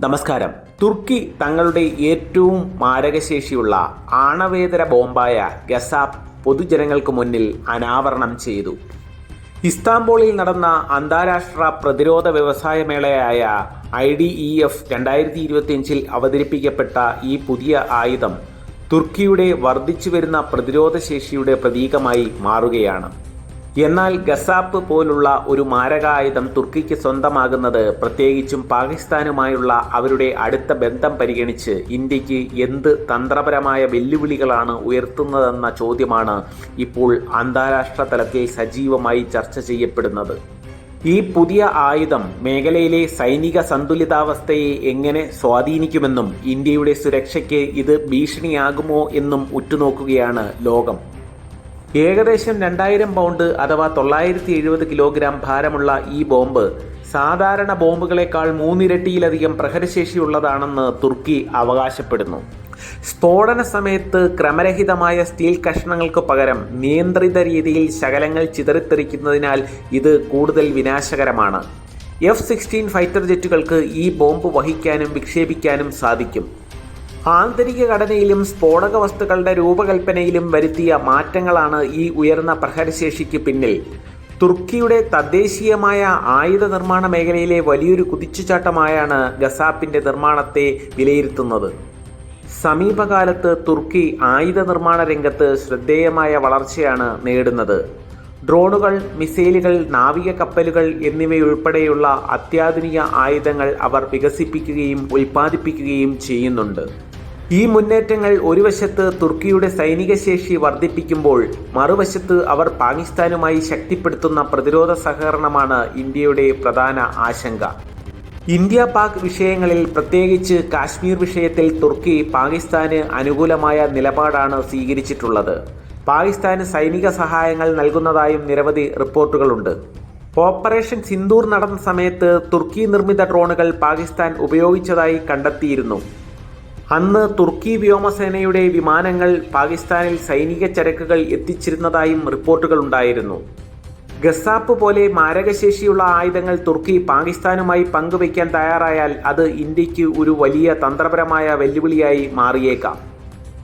നമസ്കാരം. തുർക്കി തങ്ങളുടെ ഏറ്റവും മാരകശേഷിയുള്ള ആണവേതര ബോംബായ ഗസാബ് പൊതുജനങ്ങൾക്ക് മുന്നിൽ അനാവരണം ചെയ്തു. ഇസ്താംബോളിൽ നടന്ന അന്താരാഷ്ട്ര പ്രതിരോധ വ്യവസായ മേളയായ ഐ ഡി ഇ എഫ് രണ്ടായിരത്തി ഇരുപത്തിയഞ്ചിൽ അവതരിപ്പിക്കപ്പെട്ട ഈ പുതിയ ആയുധം തുർക്കിയുടെ വർദ്ധിച്ചു വരുന്ന പ്രതിരോധ ശേഷിയുടെ പ്രതീകമായി മാറുകയാണ്. എന്നാൽ ഗസാപ്പ് പോലുള്ള ഒരു മാരകായുധം തുർക്കിക്ക് സ്വന്തമാകുന്നത് പ്രത്യേകിച്ചും പാകിസ്ഥാനുമായുള്ള അവരുടെ അടുത്ത ബന്ധം പരിഗണിച്ച് ഇന്ത്യയ്ക്ക് എന്ത് തന്ത്രപരമായ വെല്ലുവിളികളാണ് ഉയർത്തുന്നതെന്ന ചോദ്യമാണ് ഇപ്പോൾ അന്താരാഷ്ട്ര തലത്തിൽ സജീവമായി ചർച്ച ചെയ്യപ്പെടുന്നത്. ഈ പുതിയ ആയുധം മേഖലയിലെ സൈനിക സന്തുലിതാവസ്ഥയെ എങ്ങനെ സ്വാധീനിക്കുമെന്നും ഇന്ത്യയുടെ സുരക്ഷയ്ക്ക് ഇത് ഭീഷണിയാകുമോ എന്നും ഉറ്റുനോക്കുകയാണ് ലോകം. ഏകദേശം രണ്ടായിരം പൗണ്ട് അഥവാ തൊള്ളായിരത്തി എഴുപത് കിലോഗ്രാം ഭാരമുള്ള ഈ ബോംബ് സാധാരണ ബോംബുകളെക്കാൾ മൂന്നിരട്ടിയിലധികം പ്രഹരശേഷിയുള്ളതാണെന്ന് തുർക്കി അവകാശപ്പെടുന്നു. സ്ഫോടന സമയത്ത് ക്രമരഹിതമായ സ്റ്റീൽ കഷ്ണങ്ങൾക്ക് പകരം നിയന്ത്രിത രീതിയിൽ ശകലങ്ങൾ ചിതറിത്തെറിക്കുന്നതിനാൽ ഇത് കൂടുതൽ വിനാശകരമാണ്. എഫ് സിക്സ്റ്റീൻ ഫൈറ്റർ ജെറ്റുകൾക്ക് ഈ ബോംബ് വഹിക്കാനും വിക്ഷേപിക്കാനും സാധിക്കും. ആന്തരിക ഘടനയിലും സ്ഫോടക വസ്തുക്കളുടെ രൂപകൽപ്പനയിലും വരുത്തിയ മാറ്റങ്ങളാണ് ഈ ഉയർന്ന പ്രഹരശേഷിക്ക് പിന്നിൽ. തുർക്കിയുടെ തദ്ദേശീയമായ ആയുധ നിർമ്മാണ മേഖലയിലെ വലിയൊരു കുതിച്ചുചാട്ടമായാണ് ഗസാപ്പിന്റെ നിർമ്മാണത്തെ വിലയിരുത്തുന്നത്. സമീപകാലത്ത് തുർക്കി ആയുധ നിർമ്മാണ രംഗത്ത് ശ്രദ്ധേയമായ വളർച്ചയാണ് നേടുന്നത്. ഡ്രോണുകൾ മിസൈലുകൾ നാവിക കപ്പലുകൾ എന്നിവയുൾപ്പെടെയുള്ള അത്യാധുനിക ആയുധങ്ങൾ അവർ വികസിപ്പിക്കുകയും ഉൽപ്പാദിപ്പിക്കുകയും ചെയ്യുന്നുണ്ട്. ഈ മുന്നേറ്റങ്ങൾ ഒരു വശത്ത് തുർക്കിയുടെ സൈനിക ശേഷി വർദ്ധിപ്പിക്കുമ്പോൾ മറുവശത്ത് അവർ പാകിസ്ഥാനുമായി ശക്തിപ്പെടുത്തുന്ന പ്രതിരോധ സഹകരണമാണ് ഇന്ത്യയുടെ പ്രധാന ആശങ്ക. ഇന്ത്യ പാക് വിഷയങ്ങളിൽ പ്രത്യേകിച്ച് കാശ്മീർ വിഷയത്തിൽ തുർക്കി പാകിസ്ഥാന് അനുകൂലമായ നിലപാടാണ് സ്വീകരിച്ചിട്ടുള്ളത്. പാകിസ്ഥാന് സൈനിക സഹായങ്ങൾ നൽകുന്നതായും നിരവധി റിപ്പോർട്ടുകളുണ്ട്. ഓപ്പറേഷൻ സിന്ദൂർ നടന്ന സമയത്ത് തുർക്കി നിർമ്മിത ഡ്രോണുകൾ പാകിസ്ഥാൻ ഉപയോഗിച്ചതായി കണ്ടെത്തിയിരുന്നു. അന്ന് തുർക്കി വ്യോമസേനയുടെ വിമാനങ്ങൾ പാകിസ്ഥാനിൽ സൈനിക ചരക്കുകൾ എത്തിച്ചിരുന്നതായും റിപ്പോർട്ടുകൾ ഉണ്ടായിരുന്നു. ഗസാപ്പ് പോലെ മാരകശേഷിയുള്ള ആയുധങ്ങൾ തുർക്കി പാകിസ്ഥാനുമായി പങ്കുവയ്ക്കാൻ തയ്യാറായാൽ അത് ഇന്ത്യയ്ക്ക് ഒരു വലിയ തന്ത്രപരമായ വെല്ലുവിളിയായി മാറിയേക്കാം.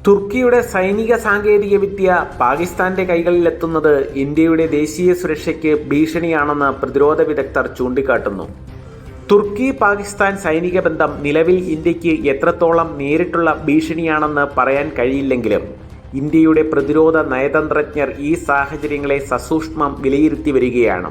തുർക്കിയുടെ സൈനിക സാങ്കേതിക വിദ്യ പാകിസ്ഥാന്റെ കൈകളിലെത്തുന്നത് ഇന്ത്യയുടെ ദേശീയ സുരക്ഷയ്ക്ക് ഭീഷണിയാണെന്ന് പ്രതിരോധ വിദഗ്ധർ ചൂണ്ടിക്കാട്ടുന്നു. തുർക്കി പാകിസ്ഥാൻ സൈനിക ബന്ധം നിലവിൽ ഇന്ത്യയ്ക്ക് എത്രത്തോളം നേരിട്ടുള്ള ഭീഷണിയാണെന്ന് പറയാൻ കഴിയില്ലെങ്കിലും ഇന്ത്യയുടെ പ്രതിരോധ നയതന്ത്രജ്ഞർ ഈ സാഹചര്യങ്ങളെ സസൂക്ഷ്മം വിലയിരുത്തി വരികയാണ്.